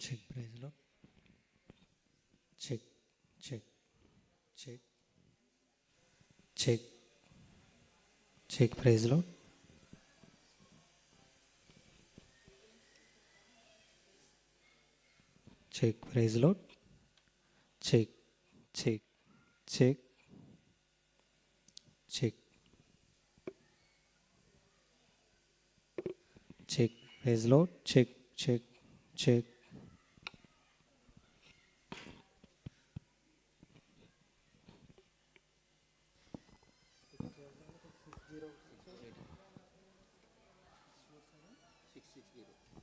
Check प्रेज लो चेक चेक चेक चेक चेक प्रेज लो चेक प्रेज लो चेक चेक चेक चेक चेक प्रेज लो चेक चेक चेक 6, 6, 6, 6.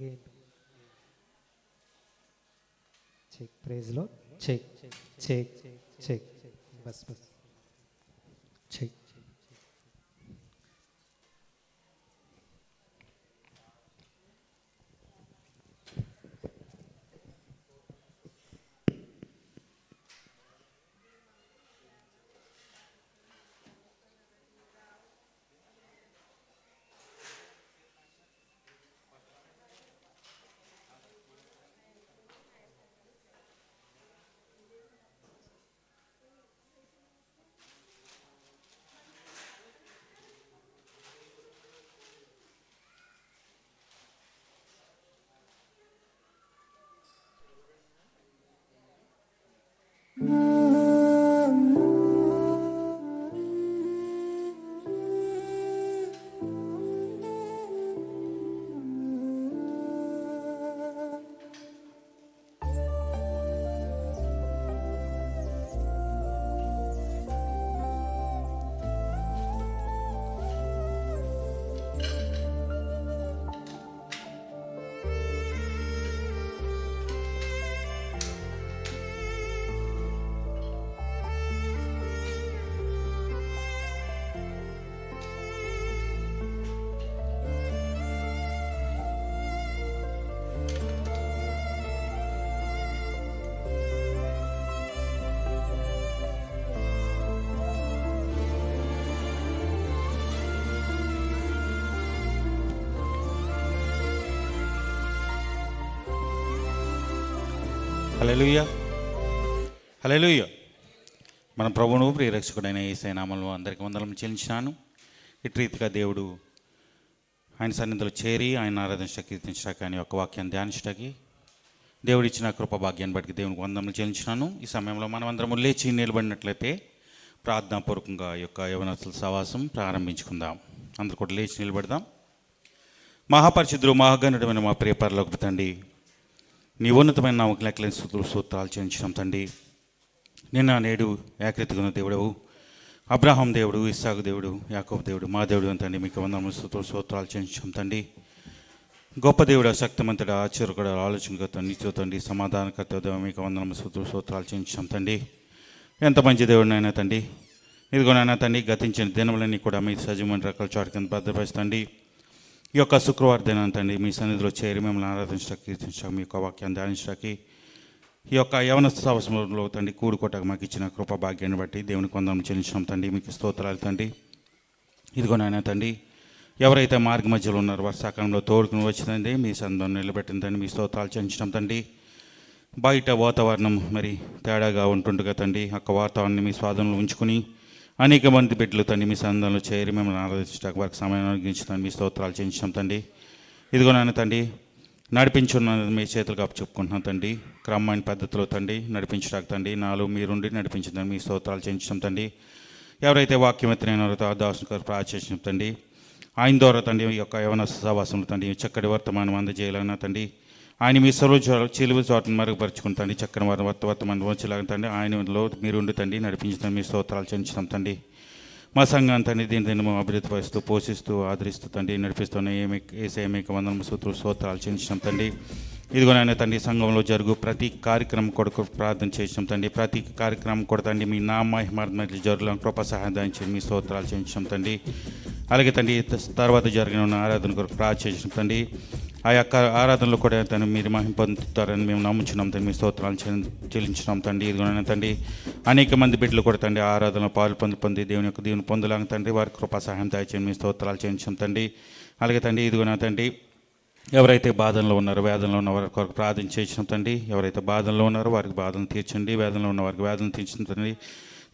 గెయిన్ చెక్ ప్రైజ్లో చెక్ చెక్ చెక్ బస్ బస్ చెక్ హలెలుయ్య హలెలుయ్య మన ప్రభువును ప్రియరక్షకుడైన ఏసై నామంలో అందరికీ వందలం చెల్లించినాను. ఇటు రీతిగా దేవుడు ఆయన సన్నిధిలో చేరి ఆయన ఆరాధించడానికి కీర్తించడానికి ఆయన యొక్క వాక్యాన్ని ధ్యానించడానికి దేవుడు ఇచ్చిన కృప భాగ్యాన్ని బట్టి దేవునికి వందనలు చెల్లించినాను. ఈ సమయంలో మనం అందరం లేచి నిలబడినట్లయితే ప్రార్థనాపూర్వకంగా యొక్క యవనస్తుల సవాసం ప్రారంభించుకుందాం. అందరు కూడా లేచి నిలబడదాం. మహాపరిశుద్ధులు మహాగణుడమైన మా ప్రియపరలోకి తండ్రి నీ ఉన్నతమైన నామకు లెక్కలేని స్థుతులు సూత్రాలు చెల్లించడం తండ్రి. నిన్న నేడు ఏకరీతిగా దేవుడవు అబ్రాహం దేవుడు ఇస్సాకు దేవుడు యాకోబు దేవుడు మా దేవుడు అంతండి తండ్రి మీకు వందనములు స్థుతులు సూత్రాలు చెల్లించడం తండ్రి. గొప్ప దేవుడు శక్తిమంతుడు ఆశ్చర్యకుడు ఆలోచనకర్త నిత్యోతండి సమాధానకర్త దేవ మీకు వందనములు స్థుతులు సూత్రాలు చెల్లించడం తండ్రి. ఎంత మంచి దేవుడినైనా తండి ఇదిగోనైనా తండ్రి గతించిన దినములన్నీ కూడా మీ సజీవమైన రకాల చాటు కింద భద్రపరుస్తండి ఈ యొక్క శుక్రవారం దినం మీ సన్నిధిలో చేరి మిమ్మల్ని ఆరాధించడానికి కీర్తించడానికి మీ యొక్క వాక్యాన్ని ధ్యానించడానికి ఈ యొక్క యవన సవసంలో తండ్రి కూడుకోటకు మాకు ఇచ్చిన కృప భాగ్యాన్ని బట్టి దేవుని కొందరం చెల్లించడం తండ్రి. మీకు స్తోత్రాలు తండ్రి. ఇదిగో నాయన తండ్రి ఎవరైతే మార్గ మధ్యలో ఉన్నారో వర్షాకాలంలో తోడుకుని వచ్చిందండి మీ సందం నిలబెట్టిందండి మీ స్తోత్రాలు చెల్లించడం తండ్రి. బయట వాతావరణం మరి తేడాగా ఉంటుండగా తండ్రి యొక్క వాతావరణాన్ని మీ స్వాధీనంలో ఉంచుకుని అనేక మంది బిడ్డలు తండ్రి మీ సందంలో చేరి మిమ్మల్ని ఆరాధించడానికి వారికి సమయం అనుగించడానికి మీ స్తోత్రాలు చెల్లించడం తండ్రి. ఇదిగో నాన్న తండ్రి నడిపించున్న మీ చేతులు కాపు చెప్పుకుంటున్నాం తండ్రి. క్రమమైన పద్ధతిలో తండ్రి నడిపించడానికి తండ్రి. నాలో మీరుండి నడిపించిందని మీ స్తోత్రాలు చేయించడం తండి ఎవరైతే వాక్యం ఎత్తినారో దాసుని గారు ప్రాచేసిన తండి ఆయన ద్వారా తండ్రి ఈ యొక్క యవన సహవాసంలో తండ్రి చక్కటి వర్తమానం అందజేయాలన్నా తండ్రి. ఆయన మీ సర్వ చిలువ చోటను మరుగుపరుచుకుంటండి చక్కని వారి వర్త వర్తమానం వచ్చేలాగా తండ్రి ఆయనలో మీరు ఉండి తండ్రి మీ స్తోత్రాలు చెల్లించడం తండి మా సంఘాన్ని తండ్రి దీని దీన్ని అభివృద్ధి పరుస్తూ పోషిస్తూ ఆదరిస్తూ తండ్రి నడిపిస్తున్న ఏమి ఏసే మీకు వందన సూత్రులు స్తోత్రాలు చెల్లించడం తండ్రి. నాయన తండ్రి సంఘంలో జరుగు ప్రతి కార్యక్రమం కొడుకు ప్రార్థన చేసిన తండ్రి. ప్రతి కార్యక్రమం కూడా తండ్రి మీ నా మహిమార్థం జరుగులను కృప సహాయం మీ స్తోత్రాలు చేయించాం తండ్రి. అలాగే తండ్రి తర్వాత జరిగిన ఆరాధన కొరకు ప్రార్థించిన తండ్రి. ఆ యొక్క ఆరాధనలో కూడా తను మీరు మహింపొందుతారని మేము నమ్ముచున్నాం తండ్రి మీ స్తోత్రాలు చెల్లి- చెల్లించున్నాం తండ్రి. ఇదిగోనైనా తండ్రి అనేక మంది బిడ్డలు కూడా తండ్రి ఆ ఆరాధనలో పాలు పొంది పొంది దేవుని యొక్క దేవుని పొందలాగా తండ్రి వారి కృపా సహాయం దయచేయండి మీ స్తోత్రాలు చెల్లించాం తండ్రి. అలాగే తండ్రి ఇదిగోనా తండ్రి ఎవరైతే బాధల్లో ఉన్నారో వేదనలో ఉన్న వారి కొరకు ప్రార్థన చేసిన తండ్రి. ఎవరైతే బాధల్లో ఉన్నారో వారికి బాధను తీర్చండి. వేదనలో ఉన్న వారికి వేదన తీర్చిన తండ్రి.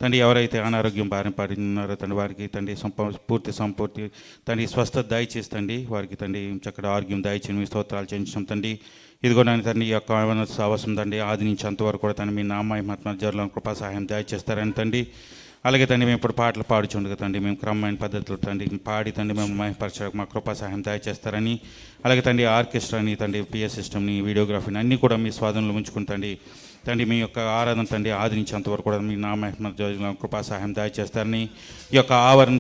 తండ్రి ఎవరైతే అనారోగ్యం బారిన పడి ఉన్నారో తండ్రి వారికి తండ్రి సంప పూర్తి సంపూర్తి తండ్రి స్వస్థత దయచేసి తండ్రి వారికి తండ్రి చక్కటి ఆరోగ్యం దయచేసి మీ స్తోత్రాలు చేయించడం తండ్రి. ఇదిగో నన్ను తండ్రి ఈ యొక్క అవసరం తండ్రి ఆది నుంచి అంతవరకు కూడా తను మీ నామాత్మ జరులను కృపా సహాయం దయచేస్తారని తండ్రి. అలాగే తండ్రి మేము ఇప్పుడు పాటలు పాడుచుండగా తండ్రి మేము క్రమమైన పద్ధతిలో తండ్రి పాడి తండ్రి మేము మహిపరచడానికి మా కృపా సహాయం దయచేస్తారని. అలాగే తండ్రి ఆర్కెస్ట్రాని తండ్రి పిఎస్ సిస్టమ్ని వీడియోగ్రఫీని అన్నీ కూడా మీ స్వాధీనంలో ఉంచుకుంటండి తండ్రి మీ యొక్క ఆరాధన తండ్రి ఆదరించేంతవరకు కూడా మీ నా కృపా సహాయం దయచేస్తారని ఈ యొక్క ఆవరణ